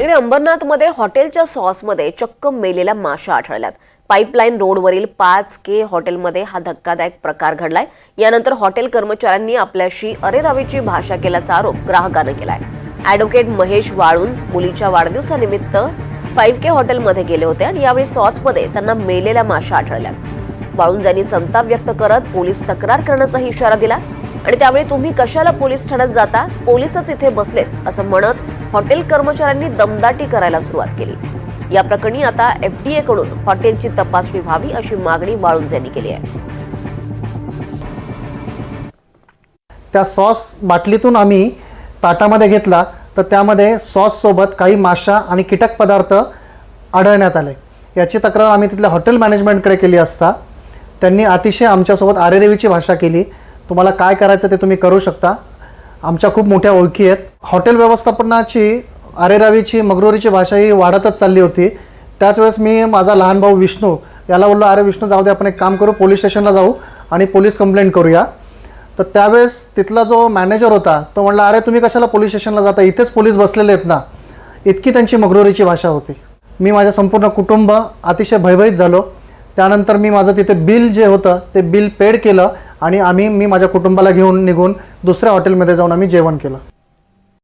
इकडे अंबरनाथमध्ये हॉटेलच्या सॉसमध्ये चक्क मेलेल्या माशा आढळल्यात. पाईपलाईन रोडवरील पाच के हॉटेलमध्ये हा धक्कादायक प्रकार घडलाय. यानंतर हॉटेल कर्मचाऱ्यांनी आपल्याशी अरेरावीची भाषा केल्याचा आरोप ग्राहकानं केलाय. ॲडव्होकेट महेश वाळुंज मुलीच्या वाढदिवसानिमित्त फाईव्ह के हॉटेलमध्ये गेले होते आणि यावेळी सॉसमध्ये त्यांना मेलेल्या माशा आढळल्यात. वाळुंज यांनी संताप व्यक्त करत पोलीस तक्रार करण्याचाही इशारा दिला. आणि त्यावेळी तुम्ही कशाला पोलीस ठाण्यात जाता? पोलीसच इथे बसलेत असं म्हणत हॉटेल कर्मचाऱ्यांनी दमदाटी करायला सुरुवात केली. या प्रकरणी आता एफडीए कडून हॉटेलची तपासणी व्हावी अशी मागणी बाळुंज यांनी केली आहे. त्या सॉस बाटलीतून आम्ही ताटामध्ये घेतला तर त्यामध्ये सॉससोबत काही माशा आणि कीटक पदार्थ आढळण्यात आले. याची तक्रार आम्ही तिथल्या हॉटेल मॅनेजमेंटकडे केली असता. त्यांनी अतिशय आमच्यासोबत आरेरेवीची भाषा केली. तुम्हाला काय करायचं ते तुम्ही करू शकता. आमच्या खूप मोठ्या ओळखी आहेत. हॉटेल व्यवस्थापनाची आरेरावीची मगरुरीची भाषा ही वाढतच चालली होती. त्याच वेळेस मी माझा लहान भाऊ विष्णू याला बोललो अरे विष्णू जाऊ दे आपण एक काम करू पोलीस स्टेशनला जाऊ आणि पोलीस कंप्लेंट करूया. तर त्यावेळेस तिथला जो मॅनेजर होता तो म्हणला अरे तुम्ही कशाला पोलीस स्टेशनला जाता? इथेच पोलीस बसलेले आहेत ना. इतकी त्यांची मगरुरीची भाषा होती. मी माझ्या संपूर्ण कुटुंब अतिशय भयभीत झालो. त्यानंतर मी माझं तिथे बिल जे होतं ते बिल पेड केलं आणि आम्ही मी माझ्या कुटुंबाला घेऊन निघून दुसऱ्या हॉटेलमध्ये जाऊन आम्ही जेवण केलं.